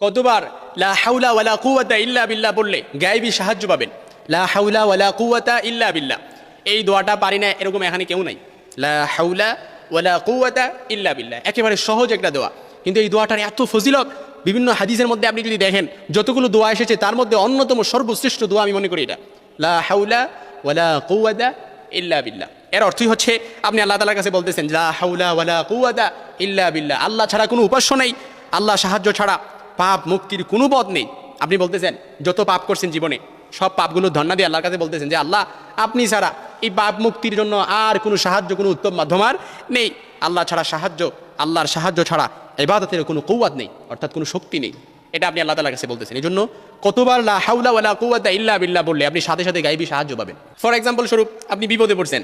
কতবার? লা হাউলা ওয়ালা কুওয়াতা ইল্লা বিল্লাহ বললে গায়েবী সাহায্য পাবেন। লা হাউলা ওয়ালা কুওয়াতা ইল্লা বিল্লাহ। এই দোয়াটা পারি না, এরকম এখানে কেউ নাই। লা হাউলা ওয়ালা কুওয়াতা ইল্লা বিল্লাহ। একেবারে সহজ একটা দোয়া। কিন্তু এই দোয়াটার এত ফজিলত, বিভিন্ন হাদিসের মধ্যে আপনি যদি দেখেন, যতগুলো দোয়া এসেছে, তার মধ্যে অন্যতম সর্বশ্রেষ্ঠ দোয়া আমি মনে করি এটা। লা হাউলা ওয়ালা কুওয়াতা ইল্লা বিল্লাহ। এর অর্থই হচ্ছে, আপনি আল্লাহ তালার কাছে বলতেছেন, লা হাউলা ওয়ালা কুওয়াতা ইল্লা বিল্লাহ। আল্লাহ ছাড়া কোনো উপাস্য নেই। আল্লাহ সাহায্য ছাড়া পাপ মুক্তির কোনো পথ নেই। আপনি বলতেছেন, যত পাপ করছেন জীবনে, সব পাপগুলো ধন্না দিয়ে আল্লাহর কাছে বলতেছেন যে, আল্লাহ, আপনি ছাড়া এই পাপ মুক্তির জন্য আর কোনো সাহায্য, কোনো উত্তম মাধ্যম আর নেই। আল্লাহ ছাড়া সাহায্য, আল্লাহর সাহায্য ছাড়া এবাদতের কোনো কৌয়াত নেই, অর্থাৎ কোনো শক্তি নেই। এটা আপনি আল্লাহ তালার কাছে বলতেছেন। এই জন্য কতবার লা হাউলা ওয়ালা কুওয়াতা ইল্লা বিল্লাহ বললে আপনি সাথে সাথে গাইবি সাহায্য পাবেন। ফর এক্সাম্পল স্বরূপ, আপনি বিপদে পড়ছেন।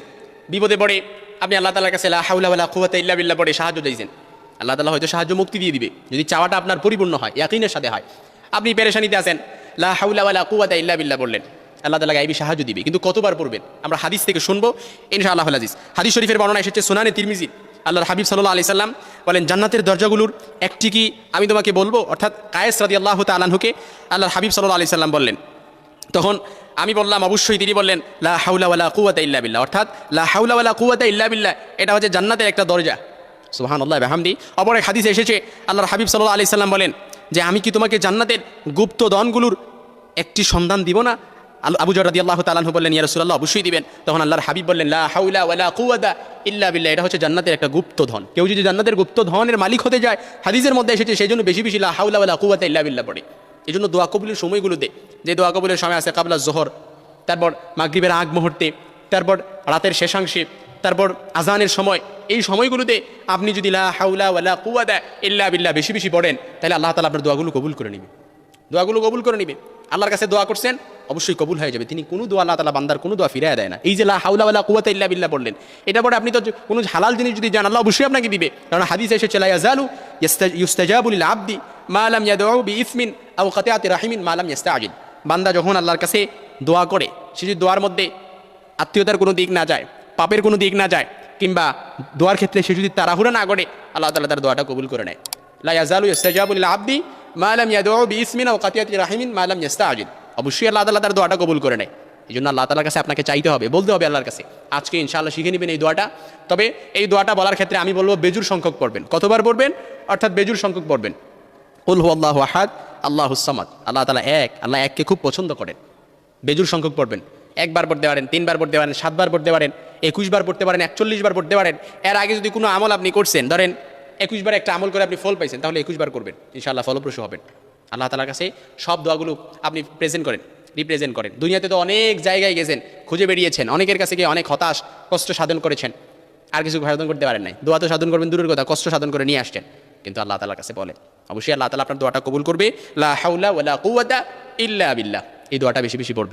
বিপদে পড়ে আপনি আল্লাহ তালার কাছে লা হাউলা ওয়ালা কুওয়াতা ইল্লা বিল্লাহ পড়ে সাহায্য চাইছেন। আল্লাহ তালা হয়তো সাহায্য মুক্তি দিয়ে দিবে। যদি চাওয়াটা আপনার পরিপূর্ণ হয়, ইয়াকিনের সাথে হয়। আপনি পেরেশানিতে আছেন। লা হাউলা ইল্লা বিল্লাহ বললেন। আল্লাহ তালা গাইবি সাহায্য দিবে। কিন্তু কতবার পড়বেন? আমরা হাদিস থেকে শুনব। ইনশাআল্লাহ আজিজ। হাদিস শরীফের বর্ণনা এসেছে সুনানে তিরমিজি। আল্লাহর হাবিব সাল্লাহ আলি সাল্লাম বলেন, জান্নাতের দরজাগুলোর একটি কি আমি তোমাকে বলব? অর্থাৎ কায়েস রাদি আল্লাহ তালাহুকে আল্লাহর হাবিব সাল্লাহ আলি সাল্লাম বললেন। তখন আমি বললাম, অবশ্যই তিনি বললেন, লা হাউলা ওয়ালা কুয়াতা ইল্লা বিল্লাহ। অর্থাৎ, লা হাউলা ওয়ালা কুয়াতা ইল্লা বিল্লাহ। এটা হচ্ছে জান্নাতের একটা দরজা। সুহান আল্লাহ বেহামদি। অপর এক হাদিসে এসেছে, আল্লাহর হাবিব সাল্লাহ আলি সাল্লাম বলেন যে, আমি কি তোমাকে জান্নাতের গুপ্ত দনগুলোর একটি সন্ধান দিব না? আবু জরাদি আল্লাহ তালাহু বললেন, ইয়া রাসূলুল্লাহ, অবশ্যই দিবেন। তখন আল্লাহর হাবিব বললেন ইল্লা বিল্লাহ। এটা হচ্ছে জান্নাতের একটা গুপ্ত ধন। কেউ যদি জান্নাতের গুপ্ত ধনের মালিক হতে যায়, হাদিসের মধ্যে এসেছে, সেই জন্য বেশি বেশি লা হাউলা ওয়ালা কুওয়াতা ইল্লা বিল্লাহ পড়ে। এই জন্য দোয়া কবুলের সময়গুলোতে যে দোয়া কবুলের সময় আছে, কাবলা জোহর, তারপর মাগরিবের আগ মুহূর্তে, তারপর রাতের শেষাংশে তারপর আজানের সময়, এই সময়গুলোতে আপনি যদি লা হাউলা ওয়ালা কুওয়াতা ইল্লা বিল্লাহ বেশি বেশি পড়েন, তাহলে আল্লাহ তাআলা আপনার দোয়াগুলো কবুল করে নেবে। দোয়াগুলো কবুল করে নিবে। আল্লাহর কাছে দোয়া করছেন, অবশ্যই কবুল হয়ে যাবে। তিনি কোনো দোয়া আল্লাহ তালা বান্দার কোনো দোয়া ফিরিয়ে দেয় না। এই যে লা হাউলা ওয়ালা কুওয়াতা ইল্লা বিল্লাহ বললেন, এটা পরে আপনি তো কোনো হালাল জিনিস যদি জান আল্লাহ অবশ্যই আপনাকে দিবে। কারণ হাদিস এসেছে, লা ইয়াজালু ইস্তা- ইউস্তাজাবু লিল আবদি মা লাম ইয়াদউ বি ইসমিন আও কাতিআতি রাহিমিন মা লাম ইস্তাআজিল বান্দা যখন আল্লাহর কাছে দোয়া করে, সে যদি দোয়ার মধ্যে আত্মীয়তার কোনো দিক না যায় পাপের কোনো দিক না যায়, কিংবা দোয়ার ক্ষেত্রে সে যদি তাড়াহুড়া না করে, আল্লাহ তালা তার দোয়াটা কবুল করে নেয়। লা ইয়াজালু ইস্তাজাবু লিল আবদি মা লাম ইয়াদউ বি ইসমিন আও কাতিআতি রাহিমিন মা লাম ইস্তাআজিল অবশ্যই আল্লাহ তালা তার দোয়াটা কবুল করে নেয়। এই জন্য আল্লাহ তালার কাছে আপনাকে চাইতে হবে, বলতে হবে আল্লাহর কাছে, আজকে ইনশাআল্লাহ শিখে নেবেন এই দোয়াটা। তবে এই দোয়াটা বলার ক্ষেত্রে আমি বলব বেজুর সংখ্যক পড়বেন। কতবার পড়বেন? অর্থাৎ বেজুর সংখ্যক পড়বেন। উল হু আল্লাহ আহাদ, আল্লাহ আল্লাহ তালা এক, আল্লাহ এককে খুব পছন্দ করেন। বেজুর সংখ্যক পড়বেন। একবার পড়তে পারেন, তিনবার পড়তে পারেন, সাতবার পড়তে পারেন। একুশ বার পড়তে পারেন, একচল্লিশ বার পড়তে পারেন। এর আগে যদি কোনো আমল আপনি করছেন, ধরেন একুশ বার একটা আমল করে আপনি ফল পাইছেন, তাহলে একুশ বার করবেন। ইনশাআল্লাহ ফলপ্রসূ হবেন। আল্লাহ তালার কাছে সব দোয়াগুলো আপনি প্রেজেন্ট করেন রিপ্রেজেন্ট করেন। দুনিয়াতে তো অনেক জায়গায় গেছেন, খুঁজে বেরিয়েছেন, অনেকের কাছে গিয়ে অনেক হতাশ, কষ্ট সাধন করেছেন। আর কিছু সাধন করতে পারেন নাই। দোয়া তো সাধন করবেন, দূরের কথা, কষ্ট সাধন করে নিয়ে আসছেন। কিন্তু আল্লাহ তালার কাছে বলে, অবশ্যই আল্লাহ তালা আপনার দোয়াটা কবুল করবে। লা হাউলা ওয়ালা কুওয়াতা ইল্লা বিল্লাহ। এই দোয়াটা বেশি বেশি পড়বে।